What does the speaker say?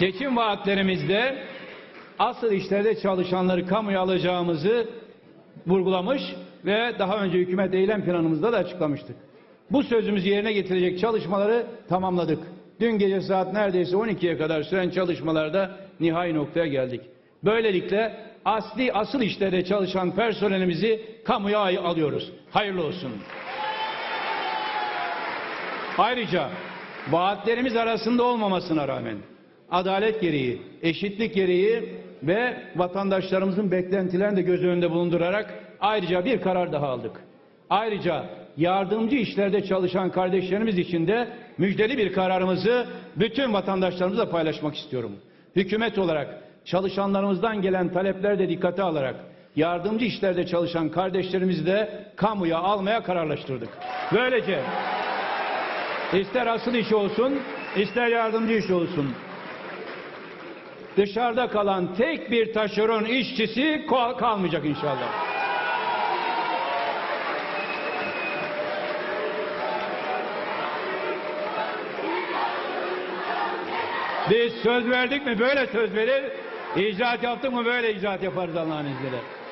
Seçim vaatlerimizde asıl işlerde çalışanları kamuya alacağımızı vurgulamış ve daha önce hükümet eylem planımızda da açıklamıştık. Bu sözümüzü yerine getirecek çalışmaları tamamladık. Dün gece saat neredeyse 12'ye kadar süren çalışmalarda nihai noktaya geldik. Böylelikle asli asıl işlerde çalışan personelimizi kamuya alıyoruz. Hayırlı olsun. Ayrıca vaatlerimiz arasında olmamasına rağmen adalet gereği, eşitlik gereği ve vatandaşlarımızın beklentilerini de göz önünde bulundurarak ayrıca bir karar daha aldık. Ayrıca yardımcı işlerde çalışan kardeşlerimiz için de müjdeli bir kararımızı bütün vatandaşlarımızla paylaşmak istiyorum. Hükümet olarak çalışanlarımızdan gelen talepler de dikkate alarak yardımcı işlerde çalışan kardeşlerimizi de kamuya almaya kararlaştırdık. Böylece İster asıl iş olsun, ister yardımcı iş olsun. Dışarıda kalan tek bir taşeron işçisi kal- kalmayacak inşallah. Biz söz verdik mi böyle söz verir, icraat yaptık mı böyle icraat yaparız Allah'ın izniyle.